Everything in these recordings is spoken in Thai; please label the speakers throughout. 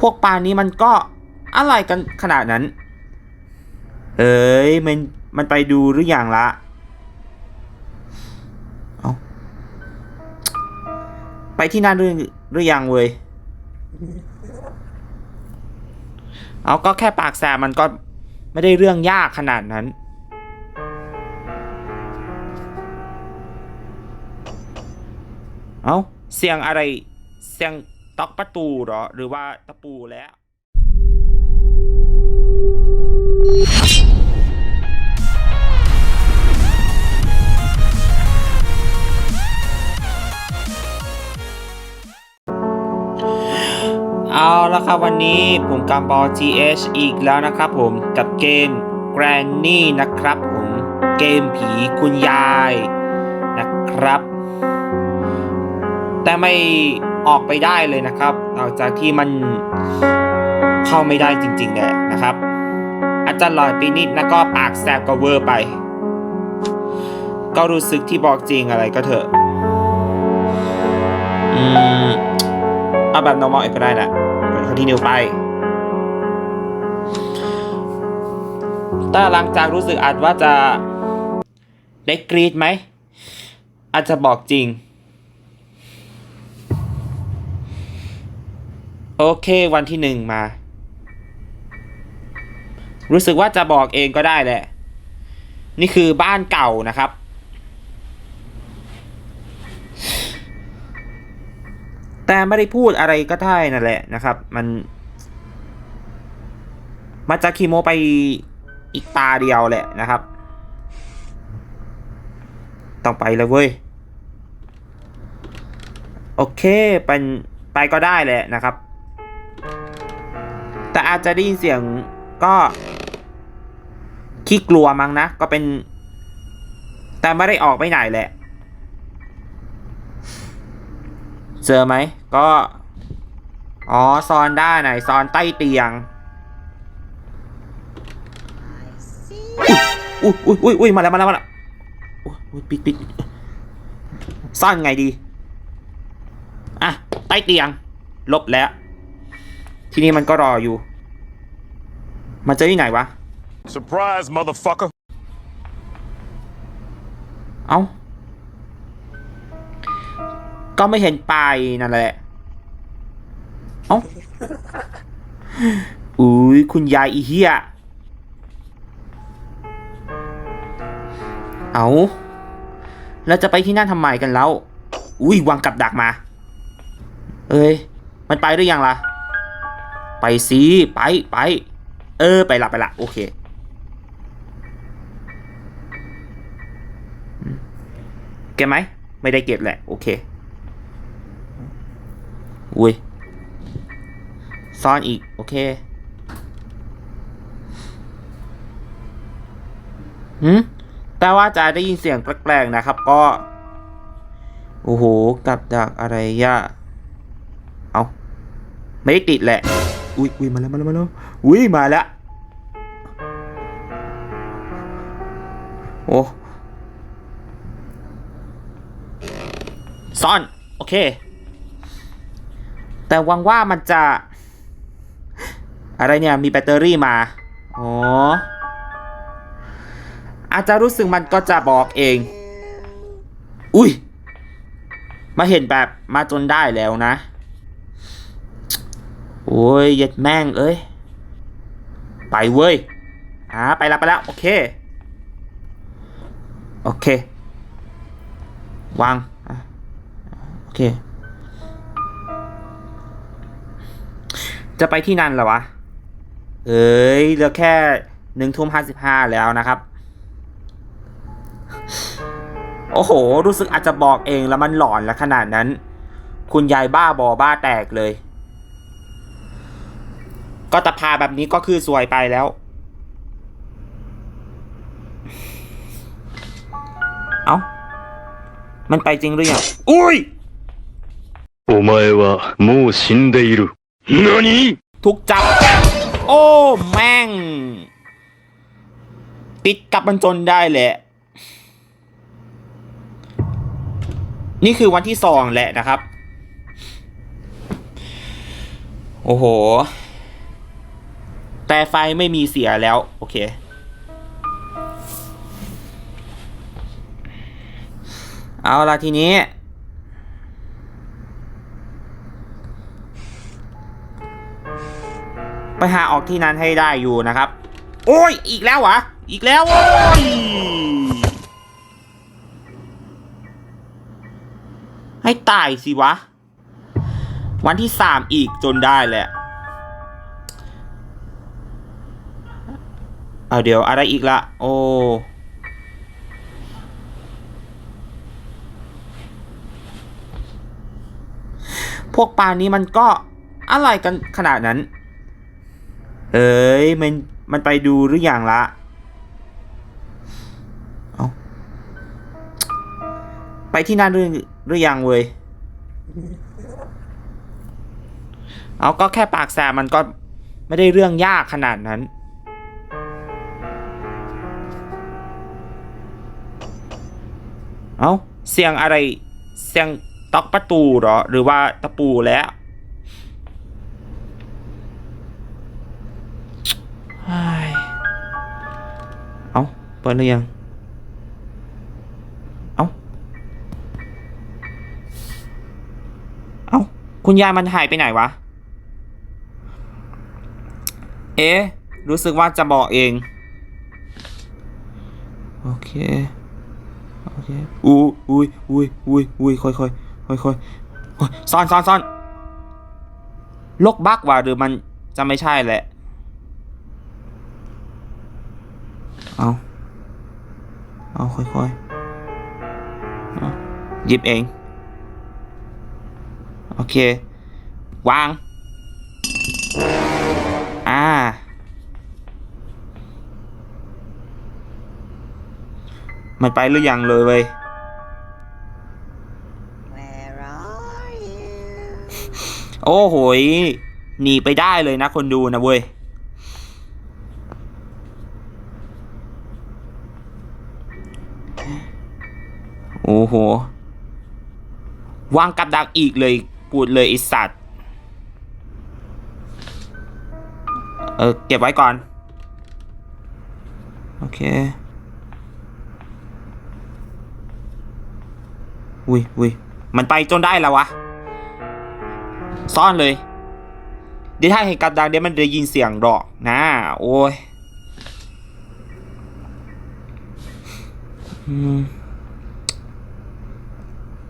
Speaker 1: พวกปลานี้มันก็อะไรกันขนาดนั้น เอ้ยมันมันไปดูหรืออยังละเอาไปที่นั่นหรือหรือยังเว้ยเอาก็แค่ปากแสบมันก็ไม่ได้เรื่องยากขนาดนั้น เอาเสียงอะไร เสียง ตอกประตูเหรอ หรือว่าตะปูแล้ว เอาละครับวันนี้ผมกำบอ GH อีกแล้วนะครับผมกับเกม Granny นะครับผมเกมผีคุณยายนะครับ แต่ไม่ ออกไปได้เลยนะครับนอกจากที่มันเข้าไม่ได้จริงๆแหละนะครับ อาจจะหลอนไปนิดแล้วก็ปากแสบก็เวอร์ไป ก็รู้สึกที่บอกจริงอะไรก็เถอะอืมเอาแบบ normal เองก็ได้นะกด continue ไปแต่หลังจากรู้สึกอาจว่าจะได้กรีดไหมอาจจะบอกจริง โอเค วันที่หนึ่งมา รู้สึกว่าจะบอกเองก็ได้แหละ นี่คือบ้านเก่านะครับ แต่ไม่ได้พูดอะไรก็ได้นั่นแหละนะครับ มันมาจากคีโมไปอีกตาเดียวแหละนะครับ ต้องไปแล้วเว้ย โอเค เป็นไปก็ได้แหละนะครับ แต่อาจจะได้ยินเสียงก็ขี้กลัวมั้งนะ ก็เป็น แต่ไม่ได้ออกไปไหนแหละ เจอไหม ก็ อ๋อซ่อนได้ไหนซ่อนใต้เตียงอุ้ยอุ้ยอุ้ยอุ้ยมาแล้วมาแล้วมาแล้วอุ้ยปิดปิดซ่อนไงดี อะ ใต้เตียง ลบแล้ว ทีนี้มันก็รออยู่ มันเจอที่ไหนวะ
Speaker 2: Surprise, motherfucker.
Speaker 1: เอ้า ก็ไม่เห็นปลายนั่นแหละ เอ้า อุ้ยคุณยายอีเหี้ย เอาแล้วจะไปที่นั่นทำไมกันแล้ว อุ้ยวางกับดักมา เอ้ย มันไปหรือยังล่ะ ไปสิไปไป เออ ไปละไปละโอเค เก็บไหม ไม่ได้เก็บแหละ โอเค อุ้ย ซ่อนอีก โอเคหืมแต่ว่าจะได้ยินเสียงแปลกๆนะครับ ก็ โอ้โห กับดักอะไรยะเอาไม่ได้ติดแหละ อุ้ยอุ้ยมาแล้วมาแล้วมาแล้วอุ้ยมาแล้วโอ้ซ่อน โอเค แต่หวังว่ามันจะ อะไรเนี่ย มีแบตเตอรี่มาอ๋ออาจจะรู้สึกมันก็จะบอกเอง อุ้ย มาเห็นแบบมาจนได้แล้วนะ โอ้ยย็ดแม่งเอ้ย ไปเว้ย อ่า ไปละไปละโอเค โอเค วางอโอเค จะไปที่นั่นเหรอวะ เอ้ยเหลือแค่หนึ่งทุ่มห้าสิบห้าแล้วนะครับ โอ้โห รู้สึกอาจจะบอกเองแล้วมันหลอนแล้วขนาดนั้น คุณยายบ้าบอบ้าแตกเลย ก็ตะพาแบบนี้ก็คือสวยไปแล้ว เอ้า มันไปจริงหรือยังอุ้ย
Speaker 3: お前はもう死んでいる。何
Speaker 1: ถูกจับ โอ้ แม่ง ติดกับมันจนได้แหละ นี่คือวันที่สองแหละนะครับ โอ้ โอ้โห แต่ไฟไม่มีเสียแล้ว โอเค เอาละทีนี้ ไปหาออกที่นั้นให้ได้อยู่นะครับ โอ้ย อีกแล้วเหรออีกแล้วโอ้ยให้ตายสิวะ วันที่สามอีกจนได้แหละ เอาเดี๋ยวอะไรอีกละ โอ้พวกปลานี้มันก็อะไรกันขนาดนั้น เอ้ยมันมันไปดูหรืออยังละเอาไปที่นั่นหรือหรือยังเว้ย เอาก็แค่ปากแสบมันก็ไม่ได้เรื่องยากขนาดนั้น เอาเสียงอะไร เสียงตอกประตูเหรอ หรือว่าตะปูแล้วเฮ้ยเอาเปิดหรือยัง เอาเอาคุณยายมันหายไปไหนวะ เอ๊ะรู้สึกว่าจะบอกเอง โอเคโอุ้ยอุ้ยอุ้ยอุ้ยอุ้ยค่อยค่อยค่อยค่อยๆโอ้ยซ่อนซ่อนซ่อนลกบักว่ะหรือมันจะไม่ใช่แหละ เอา เอาค่อยค่อยหยิบเอง โอเค วาง อ่ามันไปหรือยังเลยเว้ย โอ้โหยหนีไปได้เลยนะคนดูนะเว้ยโอ้โหวางกับดักอีกเลยพูดเลยไอสัตว์ เออ เก็บไว้ก่อน โอเค อุ้ยอุ้ยมันไปจนได้แล้ววะ ซ่อนเลย เดี๋ยวถ้าเหตุการณ์ดังเดี๋ยวมันจะยินเสียงดอกนะโอ้ย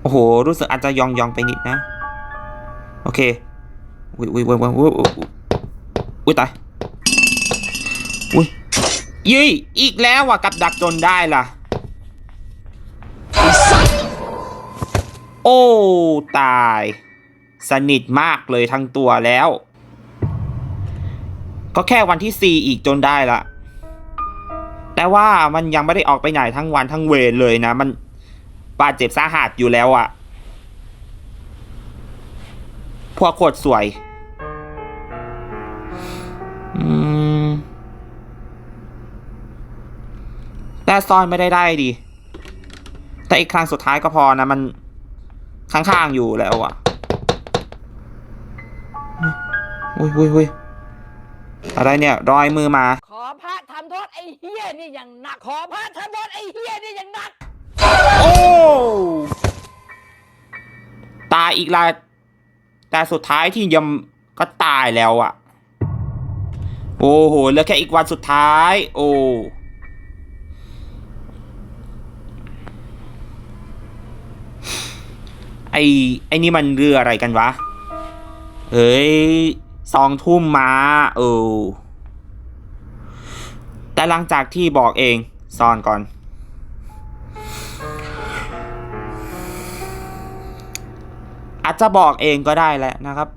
Speaker 1: โอ้โห รู้สึกอาจจะยองยองไปนิดนะ โอเคอุ้ยอุ้ยอุ้ยอุ้ยอุ้ยอุ้ยอุ้ยตายอุ้ยยี่อีกแล้วว่ะกับดักจนได้ล่ะ โอ้ ตาย สนิทมากเลยทั้งตัวแล้ว ก็แค่วันที่สี่อีกจนได้ละ แต่ว่ามันยังไม่ได้ออกไปไหนทั้งวันทั้งเวรเลยนะ มันบาดเจ็บสาหัสอยู่แล้วอะพวกโคตรสวย แต่ซ่อนไม่ได้ได้ดี แต่อีกครั้งสุดท้ายก็พอนะมัน ข้างๆอยู่แล้วอะ อุ้ยอุ้ยอุ้ยอะไรเนี่ย รอยมือมา
Speaker 4: ขอพระทำโทษไอ้เฮียนี่อย่างหนัก ขอพระทำโทษไอ้เฮียนี่อย่างหนัก
Speaker 1: โอ้ ตายอีกและแต่สุดท้ายที่ยำก็ตายแล้วอะโอ้โหเหลือแค่อีกวันสุดท้าย โอ้ไอไอนี่มันเรืออะไรกันวะ เฮ้ย สองทุ่มมาเออแต่หลังจากที่บอกเองซ่อนก่อน อาจจะบอกเองก็ได้แหละนะครับ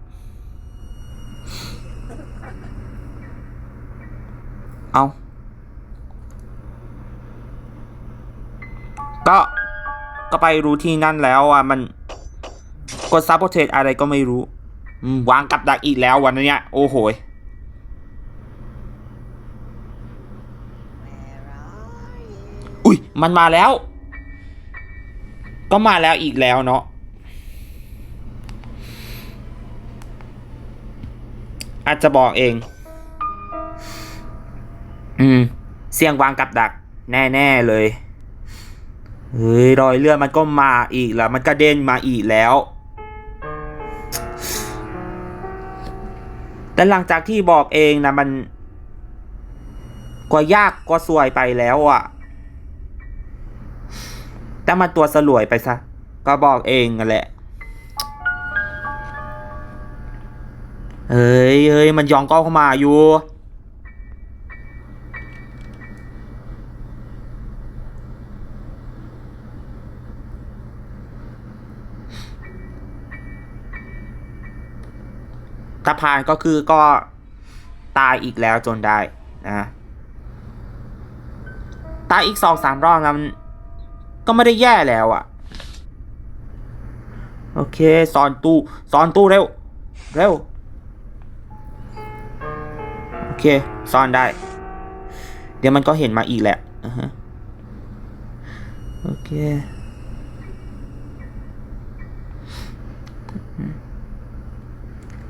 Speaker 1: เอาก็ก็ไปรู้ที่นั่นแล้วอะ มันกดซับโปรเทสอะไรก็ไม่รู้ วางกับดักอีกแล้ววันนี้โอ้โหอุ้ยมันมาแล้ว ก็มาแล้วอีกแล้วเนาะอาจจะบอกเอง อืม เสียงวางกับดัก แน่ๆเลย เฮ้ย รอยเลือดมันก็มาอีกแล้ว มันกระเด็นมาอีกแล้ว แต่หลังจากที่บอกเองนะมันก็ยากก็สวยไปแล้วอะ่ะ แต่มันตัวสลวยไปซะ ก็บอกเองนั่นแหละ เฮ้ยเฮ้ยมันยองก้เข้ามาอยู่ ผ่านก็คือก็ตายอีกแล้วจนได้นะตายอีกสองสามรอบแล้วมันก็ไม่ได้แย่แล้วอะ่ะโอเคซ่อนตู้ซ่อนตู้เร็ว เร็ว โอเคซ่อนได้ เดี๋ยวมันก็เห็นมาอีกแหละอ่าฮะโอเค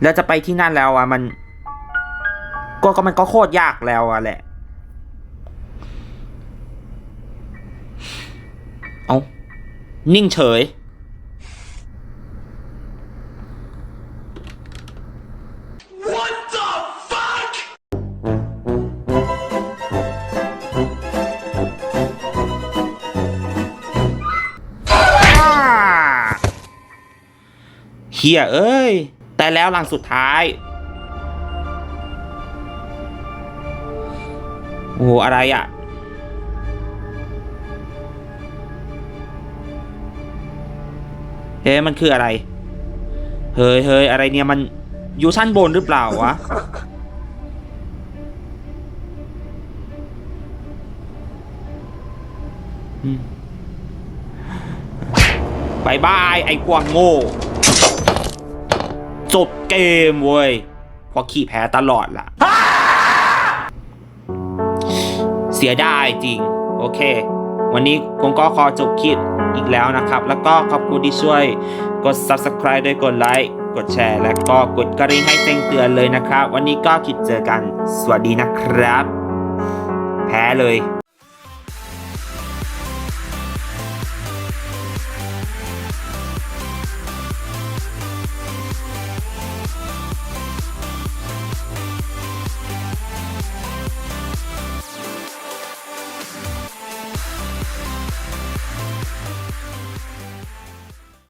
Speaker 1: แล้วจะไปที่นั่นแล้วอะมัน ก็ก็มันก็โคตรยากแล้วอะแหละ เอานิ่งเฉยอ่าเฮียเอ้ย แต่แล้วหลังสุดท้ายโอ้โหอะไรอะ่ะเฮ้มันคืออะไร เฮ้ยเฮ้ยอะไรเนี่ยมันอยู่ชั้นบนหรือเปล่าวะ บายบาย ไอ้กวางโง่ เกมเว้ยเพราะขี่แพ้ตลอดล่ะ เสียดายจริง โอเค วันนี้ผมก็ขอจบคลิปอีกแล้วนะครับ แล้วก็ขอบคุณที่ช่วยกด subscribe ด้วยกดไลค์กดแชร์ และก็กดกระดิ่งให้แจ้งเตือนเลยนะครับ วันนี้ก็คิดเจอกัน สวัสดีนะครับ แพ้เลย